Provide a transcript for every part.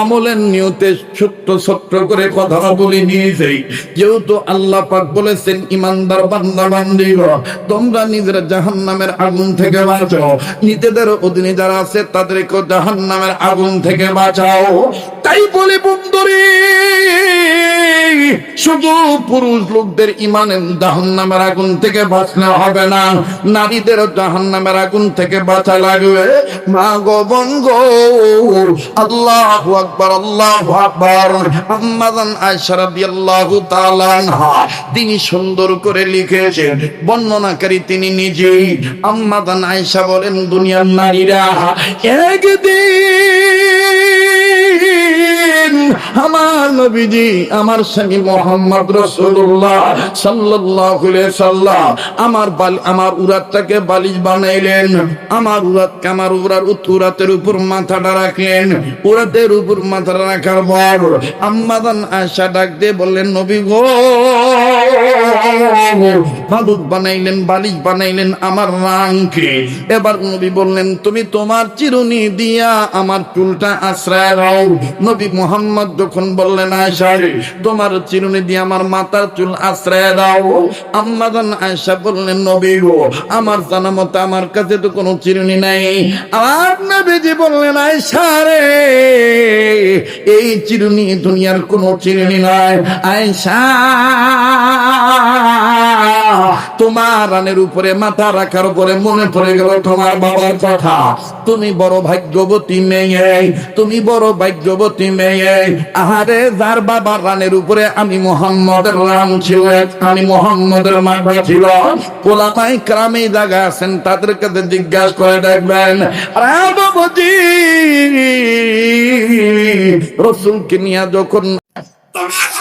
আমলের নিয়তে ছোট্ট ছোট্ট করে কথা বলে নিয়েছে যেহেতু আল্লাহ পাক বলেছেন, ইমানদার বান্দা বান্দি তোমরা নিজের জাহান্নামের আগুন থেকে বাঁচো নিজেদের অধীনে যারা আছে তাদেরকে জাহান্নামের আগুন থেকে বাঁচাও। তাই বলে বন্ধুরে, শুধু পুরুষ লোকদের ইমানের জাহান্নামের আগুন থেকে বাঁচলে হবে না। নারীদের জাহান্নামের আগুন থেকে বাঁচা লাগবে। মা গো, বোন গো, আল্লাহ আকবার, আল্লাহু আকবার। আয়েশা রাদিয়াল্লাহু তাআলা আনহা। তিনি সুন্দর করে লিখেছেন, বর্ণনাকারী তিনি নিজেই। আম্মাদান আয়েশা বলেন, দুনিয়ার নারীরা, একদিন আমার নবীজি, আমার স্বামী মোহাম্মদ রসুল্লাহ সাল্লাহ সাল্লাহ আমার আমার উরাতটাকে বালিশ বানাইলেন। আমার উরাতকে, আমার উরার উত্তরাতের উপর মাথাটা রাখলেন। উরাতের উপর মাথাটা রাখার পর আম্মাদান আশা ডাক দিয়ে বললেন, নবী গো মাদুদ বানাইলেন বালিশ বানাইলেন আমার রাংকে এবার নবী বললেন, তুমি তোমার চিরুনি দিয়া আমার চুলটা আশ্রয় দাও নবী মোহাম্মদ যখন বললেন, আয়সা, তোমার চিরুনি দিয়ে আমার মাথার চুল আশ্রয় দাও। আম্মাদান আয়সা বললেন, নবী গো, আমার জানা মতো আমার কাছে তো কোনো চিরুনি নাই। আমার নবীজি বললেন, আয়সা রে, এই চিরুনি দুনিয়ার কোনো চিরুনি নয় আয়সা তোমার রানের উপরে মাথা রাখার উপরে মনে পড়ে গেল তোমার বাবার কথা। তুমি বড় ভাগ্যবতী মেয়ে, তুমি বড় ভাগ্যবতী মেয়ে। আহারে, যার বাবার রানের উপরে আমি মোহাম্মদের রাম ছিল, আমি মোহাম্মদের মাথা ছিল। পোলামাই ক্রামে জায়গা আছেন, তাদের কাছে জিজ্ঞাসা করে দেখবেন বাবাজি, রসুলকে নিয়ে যখন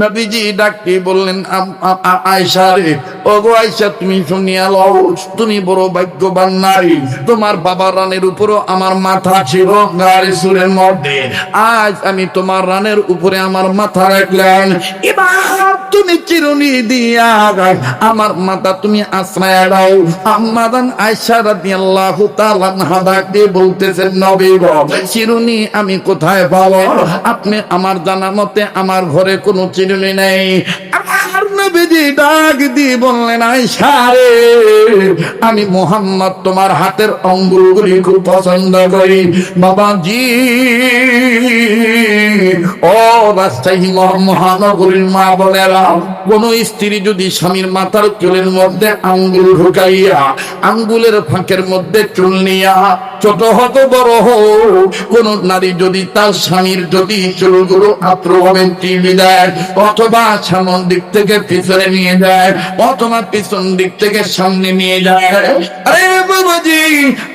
নবীজি ডাকতে বললেন আয়সারে ওগো আয়সা তুমি শুনিয়া লও, তুমি বড় ভাগ্যবান নারী। তোমার বাবার রানের উপরও আমার মাথা ছিল গাড়ি সুরের মধ্যে। আজ আমি তোমার রানের উপরে আমার মাথা রাখলেন এবার তুমি চিরুনি দিয়া আমার মাতা তুমি আশ্রয় দাও। আম্মাদান আয়েশা রাদিয়াল্লাহু তাআলা ডাকতে বলতেছেন, নবী গো, চিরুনি আমি কোথায় পাবো? আপনি আমার জানা মতে আমার ঘরে কোনো চিরুনি নেই। নবীজি ডাক দিয়ে বললেন, আয়েশা রে, আমি মোহাম্মদ তোমার হাতের অঙ্গুলগুলি খুব পছন্দ করি। বাবাজি, ও রাজশাহী মহানগরীর মা বোনেরা, কোন স্ত্রী যদি স্বামীর মাথার চুলের মধ্যে আঙ্গুল ঢুকাইয়া, আঙ্গুলের ফাঁকের মধ্যে চুল নিয়া, ছোট হত বড় হোক, কোন নারী যদি তার স্বামীর যদি চুলগুলো আত্মভাবে টিভি দেয়, অথবা সামন দিক থেকে পিছনে নিয়ে যায় অথবা পিছন দিক থেকে সামনে নিয়ে যায়। আরে বাবাজি,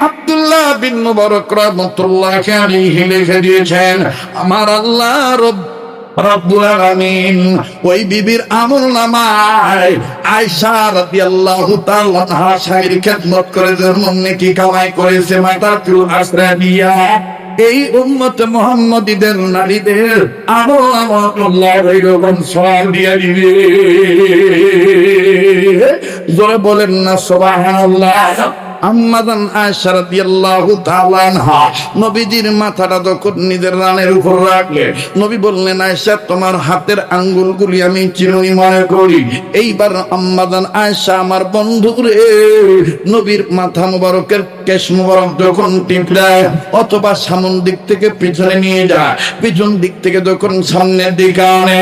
আব্দুল্লাহ বিন মুবারক রাহমাতুল্লাহ আলাইহি লিখে দিয়েছেন, আমার আল্লাহ রব রব্বুল আলামিন, ওই বিবির আমল নামায় আয়েশা রাদিয়াল্লাহু তাআলা করে জন্ম নেকি কামাই করেছে চুল আশ্রয় দিয়া এই উম্মত মোহাম্মদীদের নারীদের আরও আমার এরকম সব বলেন না সুবহানাল্লাহ। আম্মাদান আয়েশা রাদিয়াল্লাহু তাআলা আনহা, নবীজির মাথাটা যখন নিজের রানের উপর রাখলে, নবী বললেন আয়েশা তোমার হাতের আঙ্গুলগুলি আমি চিরুনি মনে করি। এইবার আম্মাদান আয়েশা আমার বন্ধু রে। নবীর মাথা মুবারকের কেশ মুবারক যখন টিপলায় অথবা সামন দিক থেকে পিছনে নিয়ে যায়, পিছন দিক থেকে যখন সামনের দিকে আনে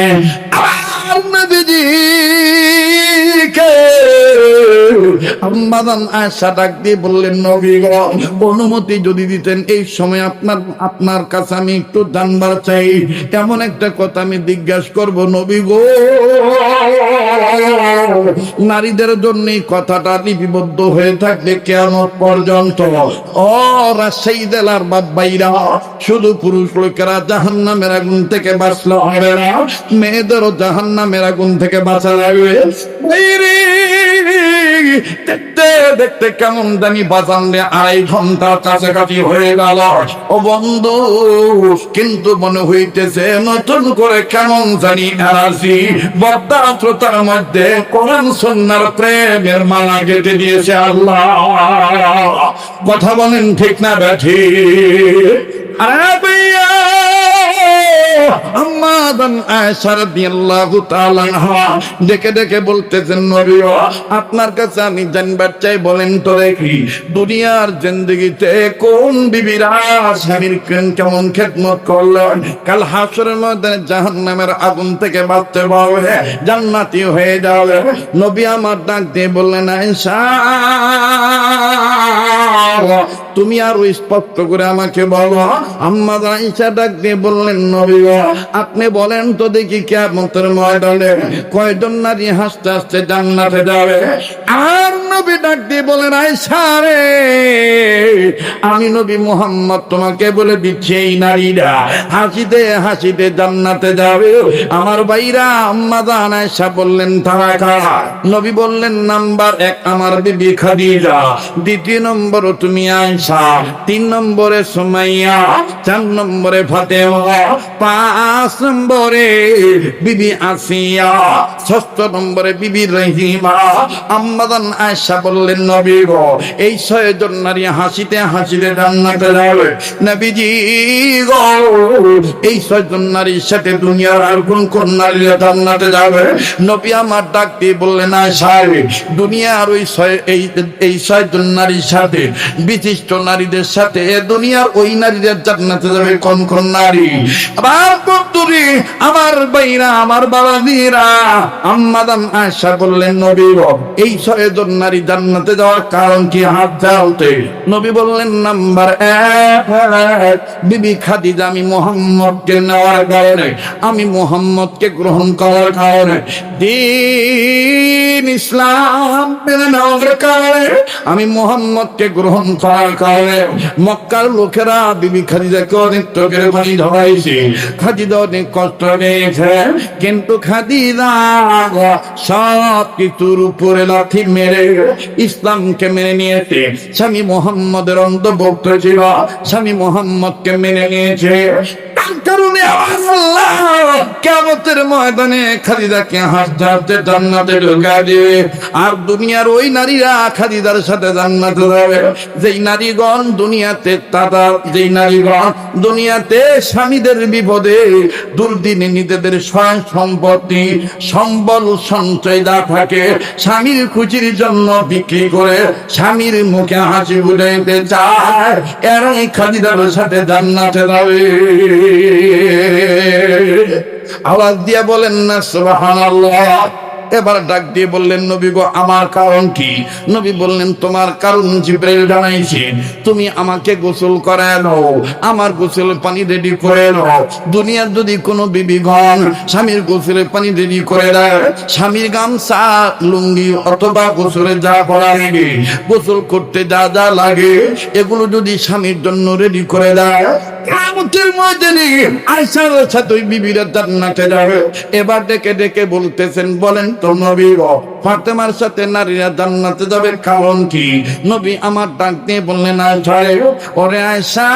অনুমতি যদি দিতেন, এই সময় আপনার আপনার কাছে আমি একটু চাই। একটা কথা আমি জিজ্ঞাসা নবী গো। নারীদের জন্য কথাটা লিপিবদ্ধ হয়ে থাকবে কেমন পর্যন্ত ও জেলার বাবাইরা শুধু পুরুষ লোকেরা জাহান নামের আগুন থেকে বাঁচলে হবে না। মেয়েদেরও জাহান নামের আগুন থেকে বাঁচা লাগবে দেখতে দেখতে কেমন জানি বাজান রে আড়াই ঘণ্টার কাছাকাছি হয়ে গেল। ও বন্ধু, কিন্তু মনে হইতেছে নতুন করে কেমন জানি এনার্জি বদ্দা শ্রোতার মধ্যে কোরআন সন্ন্যার প্রেমের মালা কেটে দিয়েছে আল্লাহ। কথা বলেন ঠিক না ব্যাঠি আরে ভাইয়া বলতেছেন নবী আপনার কাছে আমি জানবার চাই, বলেন তো দেখি, দুনিয়ার জিন্দগিতে কোন বিবিরা কেমন খেদমত করলেন? কাল হাসরের মধ্যে জাহান্নামের আগুন থেকে বাঁচতে পারবে, জান্নাতি হয়ে যাবে। নবী আমার ডাক দিয়ে বললেন, আয়েশা তুমি আরও স্পষ্ট করে আমাকে বলো। আম্মা আয়েশা ডাক দিয়ে বললেন, নবী আপনি বলেন তো দেখি কেমতের ময়দানে কয়জন নারী হাসতে হাসতে জান্নাতে যাবে? আর নবী ডাক দিয়ে বলেন, আয়েশা রে, আমি নবী মোহাম্মদ, তোমাকে বলে দিচ্ছি এই নারীরা। হাসিতে হাসিতে জান্নাতে যাবে। আমার ভাইরা আম্মা জান আয়েশা বললেন, তারা কারা? নবী বললেন, নাম্বার এক আমার বিবি খাদিজা, দ্বিতীয় নম্বর তুমি আয়েশা, তিন নম্বরে সুমাইয়া, চার নম্বরে ফাতেমা, পাঁচ নম্বরে বিবি আসিয়া, ষষ্ঠ নম্বরে বিবি রহিমা আম্মাদান আয়েশা বললেন নবী গো এই ছয়জন নারী হাসিতে হাসিতে জান্নাতে যাবে। নবীজি গো এই ছয়জন নারীর সাথে দুনিয়ার আর কোন কোন নারীরা জান্নাতে যাবে? নবী আমার ডাক দিয়ে বললেন আয়েশা রে, দুনিয়ার ওই ছয় এই ছয়জন নারীর সাথে বিশিষ্ট নারীদের সাথে এ দুনিয়ার ওই নারীরা জান্নাতে যাবে কোন কোন নারী? আবার বন্ধুরি আমার বাইরা আমার বাবা বাবাজিরা আম্মাদাম আয়েশা বললেন নবী গো, এই ছয়জন নারী জান্নাতে যাওয়ার কারণ কি হাত জালতে নবী বললেন, নাম্বার এক, বিবি খাদিজা আমি মোহাম্মদকে নেওয়ার কারণে, আমি মোহাম্মদকে গ্রহণ করার কারণে দিন ইসলাম কারণে আমি মোহাম্মদকে গ্রহণ করার কারণে মক্কার লোকেরা বিবি খাদিজাকে অনেক চোখের ধরাইছে। খাদিজা অনেক কষ্ট কিন্তু খাদিজা সব কিছুর উপরে লাথি মেরে ইসলামকে মেনে নিয়েছে। স্বামী মোহাম্মদের অন্তর্ভুক্ত ছিল, স্বামী মোহাম্মদকে মেনে নিয়েছে। কারণে আল্লাহ ময়দানে জান্নাতে আর দুনিয়ার ওই নারীরা সাথে জান্নাতে যাবে। যেই নারীগণ দুনিয়াতে যেই নারীগণ দুনিয়াতে স্বামীদের বিপদে, দুর্দিনে নিজেদের স্বয়ং সম্পত্তি, সম্বল সঞ্চয় যা থাকে, স্বামীর খুচির জন্য বিক্রি করে স্বামীর মুখে হাসি ফুটাইতে চায়, এরাই খাদিজার সাথে জান্নাতে যাবে। আওয়াজ দিয়া বলেন না সুবহানাল্লাহ। এবার ডাক দিয়ে বললেন, নবী গো, আমার কারণ কি? নবী বললেন, তোমার কারণ জিব্রাইল জানাইছে। তুমি আমাকে গোসল করায় নাও, আমার গোসল পানি রেডি করে নাও। দুনিয়ার যদি কোনো বিবিগণ স্বামীর গোসলে পানি রেডি করে দেয়, স্বামীর গামছা, লুঙ্গি অথবা গোসলে যা করা লাগে, গোসল করতে যা যা লাগে, এগুলো যদি স্বামীর জন্য রেডি করে দেয় যাবে। এবার ডেকে ডেকে বলতেছেন, বলেন তো নবী গো ফাতেমার সাথে নারীরা জান্নাতে যাবে কারণ কি? নবী আমার ডাক দিয়ে বললেন আয়েশা রে, ওরে আয়েশা।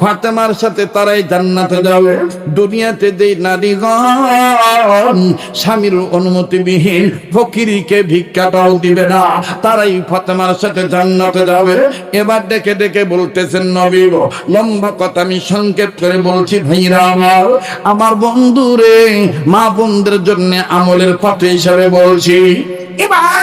ফাতেমার সাথে তারাই জান্নাতে যাবে। দুনিয়াতে যেই নারীগণ স্বামীর অনুমতিবিহীন ফকিরিকে ভিক্ষাটাও দিবে না তারাই ফাতেমার সাথে জান্নাতে যাবে। এবার ডেকে ডেকে বলতেছেন নবী লম্বা কথা আমি সংক্ষেপ করে বলছি ভাইরা আমার আমার বন্ধুরে মা বোনদের জন্য আমলের ফটো হিসাবে বলছি। এবার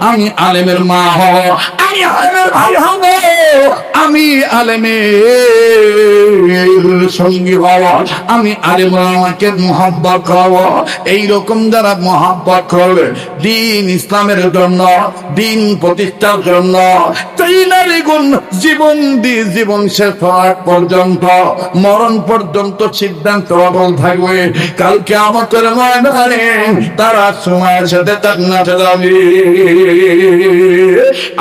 আমি আলেমের মা হব আমি আলেমের ভাই হব। আমি আলেমের সঙ্গী হব, আমি আলেমের আমাকে মোহাব্বত হব। এইরকম যারা মোহাব্বত করবে দিন ইসলামের জন্য, দিন প্রতিষ্ঠার জন্য সেই নারীগুণ জীবন দিয়ে জীবন শেষ হওয়ার পর্যন্ত, মরণ পর্যন্ত সিদ্ধান্ত অটল থাকবে। কালকে আমাদের ময়দানে তারা সময়ের সাথে জান্নাতে যাবে।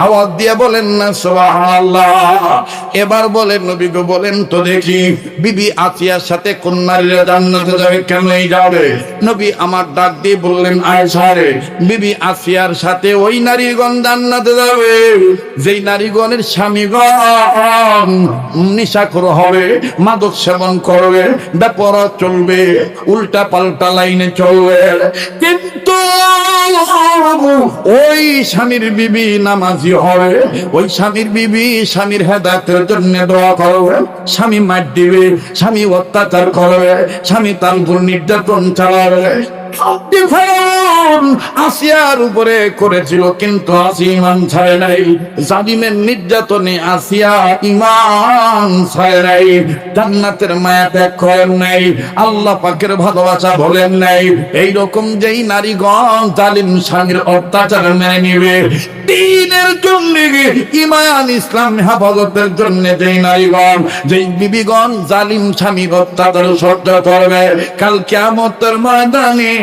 আওয়াজ দিয়ে বলেন না, সুবহানাল্লাহ। এবার বলেন নবী গো বলেন তো দেখি, বিবি আসিয়ার সাথে জান্নাতে যাবে কেনই যাবে? নবী আমার ডাক দিয়ে বললেন বিবি আসিয়ার সাথে ওই নারীগণ জান্নাতে যাবে। যেই নারীগণের স্বামীগণ হবে, মাদক সেবন করবে ব্যাপার চলবে উল্টা পাল্টা লাইনে চলবে। কিন্তু ওই স্বামীর বিবি নামাজি হবে। ওই স্বামীর বিবি স্বামীর হেদায়তের জন্য দোয়া করবে। স্বামী মার দিবে, স্বামী অত্যাচার করবে, স্বামী তার উপর নির্যাতন চালাবে। আসিয়ার উপরে করেছিল, কিন্তু আসি ইমান ছাড়ে নাই। জালিমের নির্যাতনে আসিয়া ইমান ছাড়ে নাই। জান্নাতের মায়া ত্যাগ করেন নাই। আল্লাহ পাকের ভালোবাসা বলেন নাই। এইরকম যেই নারীগণ জালিম স্বামীর অত্যাচার মেনে নিবে দিনের জন্য ইমান ইসলাম হেফাজতের জন্য যেই নারীগণ, যেই বিবিগণ জালিম স্বামী অত্যাচার সহ্য করবে, কাল কেমতের ময়দানে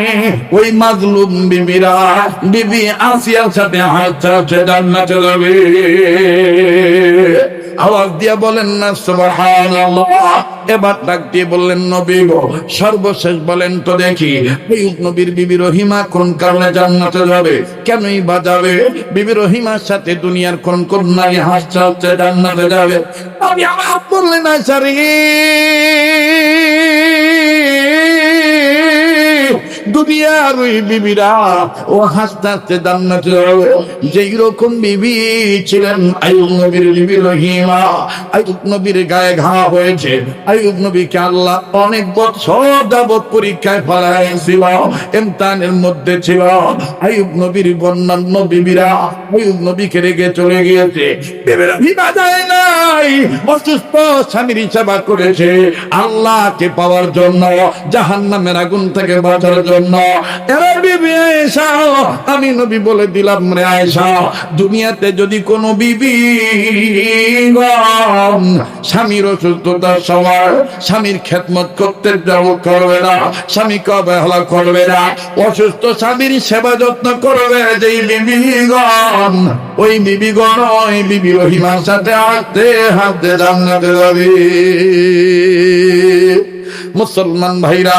ওই মাজলুম বিবিরা, বিবি আসিয়ার সাথে হাত চাচ্ছে জান্নাতে যাবে। আওয়াজ দিয়ে বলেন না, সুবহানাল্লাহ। এবার ডাক দিয়ে বললেন, নবী গো, সর্বশেষ বলেন তো দেখি, এই নবীর বিবি রহিমা কোন কারণে জান্নাতে যাবে? কেনই বা যাবে? বিবি রহিমার সাথে দুনিয়ার কোন কোন নারী হাসছে জান্নাতে যাবে? আমি আমার বললেন না সারি। দুনিয়ার ওই বিবিরা, ও হাসতে হাসতে জান্নাতে যাবে যেই রকম বিবি ছিলেন আয়ুব নবীর বিবি রহিমা আয়ুব নবীর গায়ে ঘা হয়েছে। আয়ুব নবীকে আল্লাহ অনেক বছর যাবৎ পরীক্ষায় ফেলাইছিল, ইমতানের মধ্যে ছিল। আয়ুব নবীর বন্যান্য বিবিরা আয়ুব নবীকে রেগে চলে গিয়েছে। বিবিরা ভিমা যায় নাই, অসুস্থ স্বামীর সেবা করেছে আল্লাহকে পাওয়ার জন্য, জাহান্নামের আগুন থেকে বাঁচার জন্য। এরা বিবি আমি নবী বলে দিলাম রে আয়েশা, দুনিয়াতে যদি কোনো বিবি স্বামীর অসুস্থতার সময় স্বামীর খেদমত করতে যাও করবে না স্বামীকে অবহেলা করবে না, অসুস্থ স্বামীর সেবা যত্ন করবে যেই বিবিগণ ওই বিবিগণ ওই বিবি রহিমার সাথে হাতে হাতে জান্নাতে যাবে। মুসলমান ভাইরা,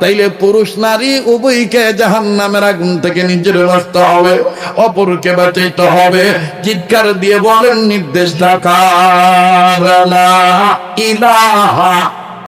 তাইলে পুরুষ নারী উভয়কে জাহান নামের আগুন থেকে নিজের বাঁচতে হবে, অপরকে বাঁচাইতে হবে। চিৎকার দিয়ে বলেন, নির্দেশ ডাকা ইলাহা